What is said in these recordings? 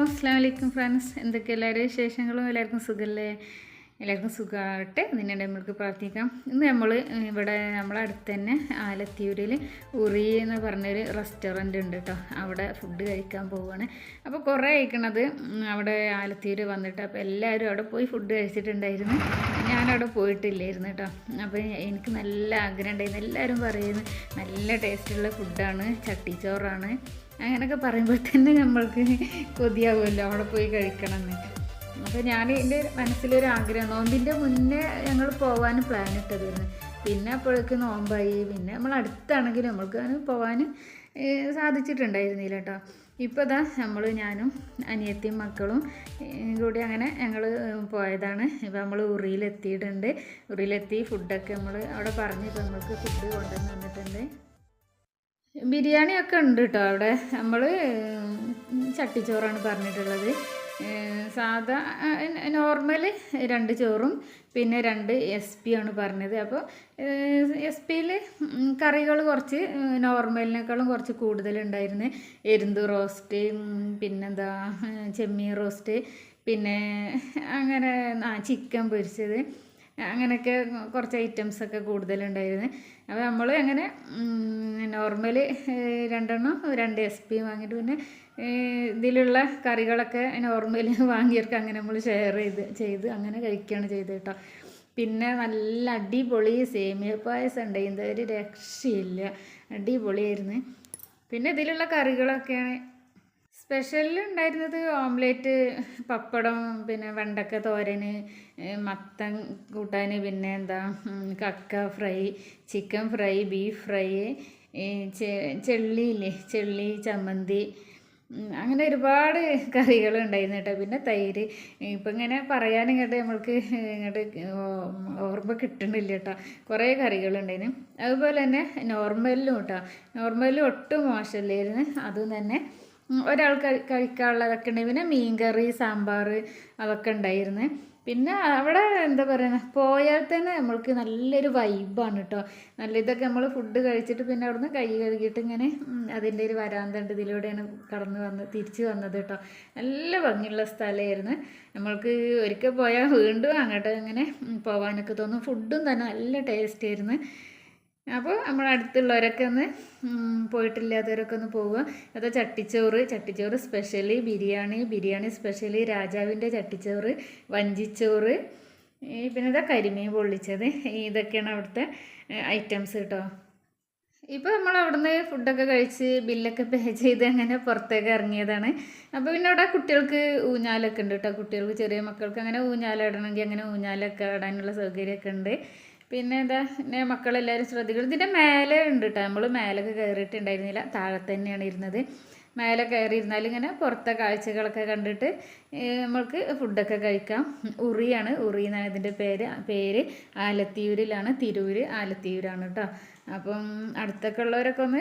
അലൈക്കും ഫ്രണ്ട്സ്. എന്തൊക്കെ എല്ലാവരും വിശേഷങ്ങളും? എല്ലാവർക്കും സുഖമല്ലേ എല്ലാവർക്കും സുഖമാകട്ടെ നിന്നെ നമ്മൾക്ക് പ്രാർത്ഥിക്കാം. ഇന്ന് നമ്മൾ ഇവിടെ നമ്മളെ അടുത്ത് തന്നെ ആലത്തിയൂരിൽ ഉറി എന്ന് പറഞ്ഞൊരു റെസ്റ്റോറന്റ് ഉണ്ട് കേട്ടോ അവിടെ ഫുഡ് കഴിക്കാൻ പോവുകയാണ് അപ്പോൾ കുറേ കഴിക്കണത് അവിടെ ആലത്തിയൂർ വന്നിട്ട് അപ്പോൾ എല്ലാവരും അവിടെ പോയി ഫുഡ് കഴിച്ചിട്ടുണ്ടായിരുന്നു. ഞാനവിടെ പോയിട്ടില്ലായിരുന്നു കേട്ടോ അപ്പോൾ എനിക്ക് നല്ല ആഗ്രഹം ഉണ്ടായിരുന്നു എല്ലാവരും പറയുന്നു നല്ല ടേസ്റ്റുള്ള ഫുഡാണ് ചട്ടിച്ചോറാണ്. അങ്ങനെയൊക്കെ പറയുമ്പോൾ തന്നെ നമ്മൾക്ക് കൊതിയാവുമല്ലോ അവിടെ പോയി കഴിക്കണം എന്ന് അപ്പോൾ ഞാൻ എന്റെ മനസ്സിലൊരു ആഗ്രഹം നോമ്പിന്റെ മുന്നേ ഞങ്ങൾ പോകാൻ പ്ലാൻ ഇട്ടതായിരുന്നു. പിന്നെ അപ്പോഴേക്ക് നോമ്പായി. പിന്നെ നമ്മൾ അടുത്താണെങ്കിലും നമ്മൾക്ക് പോകാൻ സാധിച്ചിട്ടുണ്ടായിരുന്നില്ല കേട്ടോ ഇപ്പോൾ ഇതാ നമ്മൾ ഞാനും അനിയത്തിയും മക്കളും കൂടി അങ്ങനെ ഞങ്ങൾ പോയതാണ്. ഇപ്പോൾ നമ്മൾ ഉറിയിലെത്തിയിട്ടുണ്ട്. ഉറിയിലെത്തി ഫുഡൊക്കെ നമ്മൾ അവിടെ പറഞ്ഞ് ഇപ്പോൾ നമ്മൾക്ക് ഫുഡ് കൊണ്ടുവന്ന് തന്നിട്ടുണ്ട്. ബിരിയാണിയൊക്കെ ഉണ്ട് കേട്ടോ അവിടെ. നമ്മൾ ചട്ടിച്ചോറാണ് പറഞ്ഞിട്ടുള്ളത്. സാധാ നോർമൽ രണ്ട് ചോറും പിന്നെ രണ്ട് എസ് പി ആണ് പറഞ്ഞത്. അപ്പോൾ എസ് പിയിൽ കറികൾ കുറച്ച് നോർമലിനേക്കാളും കുറച്ച് കൂടുതലുണ്ടായിരുന്നു. എരുന്ത് റോസ്റ്റ് പിന്നെന്താ ചെമ്മീൻ റോസ്റ്റ് പിന്നെ അങ്ങനെ ചിക്കൻ പൊരിച്ചത്. അങ്ങനെയൊക്കെ കുറച്ച് ഐറ്റംസ് ഒക്കെ കൂടുതലുണ്ടായിരുന്നു. അപ്പോൾ നമ്മൾ അങ്ങനെ നോർമൽ രണ്ടെണ്ണം രണ്ട് എസ് പി വാങ്ങിയിട്ട് പിന്നെ ഇതിലുള്ള കറികളൊക്കെ നോർമൽ വാങ്ങിയവർക്ക് അങ്ങനെ നമ്മൾ ഷെയർ ചെയ്ത് ചെയ്ത് അങ്ങനെ കഴിക്കുകയാണ് ചെയ്തത് കേട്ടോ. പിന്നെ നല്ല അടിപൊളി സേമിയ പായസം ഉണ്ട്. ഒരു രക്ഷയില്ല. അടിപൊളിയായിരുന്നു. പിന്നെ ഇതിലുള്ള കറികളൊക്കെയാണ് സ്പെഷ്യൽ ഉണ്ടായിരുന്നത് ഓംലേറ്റ് പപ്പടം പിന്നെ വെണ്ടക്ക ഏഹ് മത്തൻ കൂട്ടാൻ പിന്നെ എന്താ കക്ക fry chicken fry beef fry ചെള്ളിയില്ലേ ചെള്ളി ചമ്മന്തി അങ്ങനെ ഒരുപാട് കറികൾ ഉണ്ടായിരുന്നു കേട്ടോ. പിന്നെ തൈര് ഇപ്പം ഇങ്ങനെ പറയാനും ഇങ്ങോട്ട് നമ്മൾക്ക് ഇങ്ങോട്ട് ഓർമ്മ കിട്ടണില്ല കേട്ടോ. കുറേ കറികളുണ്ടായിരുന്നു അതുപോലെ തന്നെ നോർമലിലും കേട്ടോ. നോർമലിലും ഒട്ടും മോശമില്ലായിരുന്നു. അതും തന്നെ ഉം, ഒരാൾ കഴി കഴിക്കാനുള്ളതൊക്കെ ഉണ്ട്. പിന്നെ മീൻകറി സാമ്പാർ അതൊക്കെ ഉണ്ടായിരുന്നു. പിന്നെ അവിടെ എന്താ പറയുക പോയാൽ തന്നെ നമ്മൾക്ക് നല്ലൊരു വൈബാണ് കേട്ടോ നല്ല ഇതൊക്കെ നമ്മൾ ഫുഡ് കഴിച്ചിട്ട് പിന്നെ അവിടുന്ന് കൈ കഴുകിയിട്ട് ഇങ്ങനെ അതിന്റെ ഒരു വരാന്തണ്ട് ഇതിലൂടെയാണ് കടന്നു വന്ന് തിരിച്ചു വന്നത് കേട്ടോ നല്ല ഭംഗിയുള്ള സ്ഥലമായിരുന്നു. നമ്മൾക്ക് ഒരിക്കൽ പോയാൽ വീണ്ടും അങ്ങോട്ട് ഇങ്ങനെ പോകാനൊക്കെ തോന്നും. ഫുഡും തന്നെ നല്ല ടേസ്റ്റ് ആയിരുന്നു. അപ്പോൾ നമ്മൾ അടുത്തുള്ളവരൊക്കെ ഒന്ന് പോയിട്ടില്ലാത്തവരൊക്കെ ഒന്ന് പോവുക. അതോ ചട്ടിച്ചോറ്. ചട്ടിച്ചോറ് സ്പെഷ്യലി ബിരിയാണി ബിരിയാണി സ്പെഷ്യലി രാജാവിന്റെ ചട്ടിച്ചോറ് വഞ്ചിച്ചോറ് പിന്നെ ഇതാ കരിമീൻ പൊള്ളിച്ചത്. ഇതൊക്കെയാണ് അവിടുത്തെ ഐറ്റംസ് കേട്ടോ ഇപ്പോൾ നമ്മൾ അവിടുന്ന് ഫുഡൊക്കെ കഴിച്ച് ബില്ലൊക്കെ പേ ചെയ്ത് അങ്ങനെ പുറത്തേക്ക് ഇറങ്ങിയതാണ്. അപ്പോൾ പിന്നെ അവിടെ കുട്ടികൾക്ക് ഊഞ്ഞാലൊക്കെ ഉണ്ട് കേട്ടോ കുട്ടികൾക്ക് ചെറിയ മക്കൾക്ക് അങ്ങനെ ഊഞ്ഞാലിടണമെങ്കിൽ അങ്ങനെ ഊഞ്ഞാലൊക്കെ ഇടാനുള്ള സൗകര്യമൊക്കെ ഉണ്ട്. പിന്നെ എന്താ പിന്നെ മക്കളെല്ലാവരും ശ്രദ്ധിക്കണം. ഇതിന്റെ മേലെ ഉണ്ട് കേട്ടോ നമ്മൾ മേലൊക്കെ കയറിയിട്ടുണ്ടായിരുന്നില്ല താഴെ തന്നെയാണ് ഇരുന്നത്. മേലെ കയറിയിരുന്നാൽ ഇങ്ങനെ പുറത്തെ കാഴ്ചകളൊക്കെ കണ്ടിട്ട് നമ്മൾക്ക് ഫുഡൊക്കെ കഴിക്കാം. ഉറിയാണ് ഉറി എന്നാണ് ഇതിന്റെ പേര്. പേര് ആലത്തിയൂരിലാണ് തിരൂർ ആലത്തിയൂരാണ് കേട്ടോ. അപ്പം അടുത്തൊക്കെ ഉള്ളവരൊക്കെ ഒന്ന്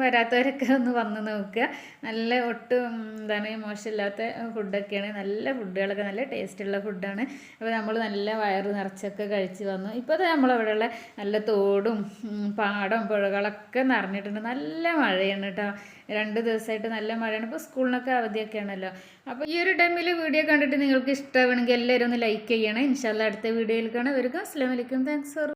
വരാത്തവരൊക്കെ ഒന്ന് വന്ന് നോക്കുക. നല്ല ഒട്ടും എന്താണ് മോശമില്ലാത്ത ഫുഡൊക്കെയാണ്. നല്ല ഫുഡുകളൊക്കെ നല്ല ടേസ്റ്റുള്ള ഫുഡാണ്. അപ്പോൾ നമ്മൾ നല്ല വയറ് നിറച്ചൊക്കെ കഴിച്ച് വന്നു. ഇപ്പോൾ നമ്മളവിടെയുള്ള നല്ല തോടും പാടം പുഴകളൊക്കെ നിറഞ്ഞിട്ടുണ്ട്. നല്ല മഴയാണ് കേട്ടോ. രണ്ട് ദിവസമായിട്ട് നല്ല മഴയാണ്. ഇപ്പോൾ സ്കൂളിനൊക്കെ അവധിയൊക്കെയാണല്ലോ. അപ്പോൾ ഈ ഒരു ടൈമിൽ വീഡിയോ കണ്ടിട്ട് നിങ്ങൾക്ക് ഇഷ്ടമാണെങ്കിൽ എല്ലാവരും ഒന്ന് ലൈക്ക് ചെയ്യണം. ഇൻഷാല്ല അടുത്ത വീഡിയോയിൽ കാണാം. വരിക അസ്സാം വലൈക്കും താങ്ക്സ് ഫോർ